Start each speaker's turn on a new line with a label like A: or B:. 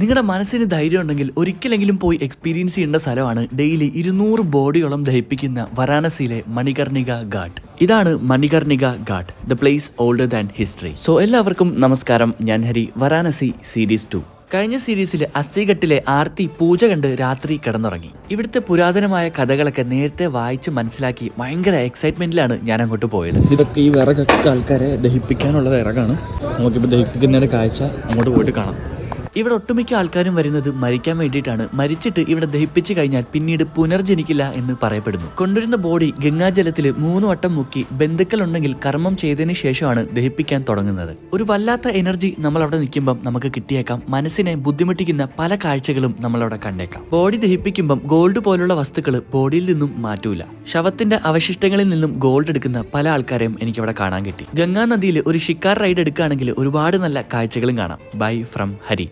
A: നിങ്ങളുടെ മനസ്സിന് ധൈര്യം ഉണ്ടെങ്കിൽ ഒരിക്കലെങ്കിലും പോയി എക്സ്പീരിയൻസ് ചെയ്യേണ്ട സ്ഥലമാണ് ഡെയിലി ഇരുന്നൂറ് ബോഡിയോളം ദഹിപ്പിക്കുന്ന വരാണസിയിലെ മണികർണിക ഘാട്ട്. ഇതാണ് Manikarnika Ghat the place older than history so എല്ലാവർക്കും നമസ്കാരം. ഞാൻ ഹരി വരാണസി സീരീസ് ടു കഴിഞ്ഞ സീരീസിൽ അസ്സിഘട്ടിലെ ആർത്തി പൂജ കണ്ട് രാത്രി കിടന്നുറങ്ങി. ഇവിടുത്തെ പുരാതനമായ കഥകളൊക്കെ നേരത്തെ വായിച്ച് മനസ്സിലാക്കി ഭയങ്കര എക്സൈറ്റ്മെന്റിലാണ് ഞാൻ അങ്ങോട്ട് പോയത്.
B: ഇതൊക്കെ ഈ വിറകൊക്കെ ആൾക്കാരെ ദഹിപ്പിക്കാനുള്ള വിറകാണ്. നമുക്കിപ്പോൾ ദഹിപ്പിക്കുന്നതിന്റെ കാഴ്ച അങ്ങോട്ട് പോയിട്ട് കാണാം.
A: ഇവിടെ ഒട്ടുമിക്ക ആൾക്കാരും വരുന്നത് മരിക്കാൻ വേണ്ടിയിട്ടാണ്. മരിച്ചിട്ട് ഇവിടെ ദഹിപ്പിച്ചു കഴിഞ്ഞാൽ പിന്നീട് പുനർജനിക്കില്ല എന്ന് പറയപ്പെടുന്നു. കൊണ്ടുവരുന്ന ബോഡി ഗംഗാജലത്തിൽ മൂന്ന് വട്ടം മുക്കി ബന്ധുക്കൾ ഉണ്ടെങ്കിൽ കർമ്മം ചെയ്തതിന് ശേഷമാണ് ദഹിപ്പിക്കാൻ തുടങ്ങുന്നത്. ഒരു വല്ലാത്ത എനർജി നമ്മൾ അവിടെ നിൽക്കുമ്പം നമുക്ക് കിട്ടിയേക്കാം. മനസ്സിനെ ബുദ്ധിമുട്ടിക്കുന്ന പല കാഴ്ചകളും നമ്മൾ അവിടെ കണ്ടേക്കാം. ബോഡി ദഹിപ്പിക്കുമ്പം ഗോൾഡ് പോലുള്ള വസ്തുക്കൾ ബോഡിയിൽ നിന്നും മാറ്റൂല. ശവത്തിന്റെ അവശിഷ്ടങ്ങളിൽ നിന്നും ഗോൾഡ് എടുക്കുന്ന പല ആൾക്കാരെയും എനിക്ക് അവിടെ കാണാൻ കിട്ടി. ഗംഗാ നദിയിൽ ഒരു ഷിക്കാർ റൈഡ് എടുക്കുകയാണെങ്കിൽ ഒരുപാട് നല്ല കാഴ്ചകളും കാണാം. Bye from Hari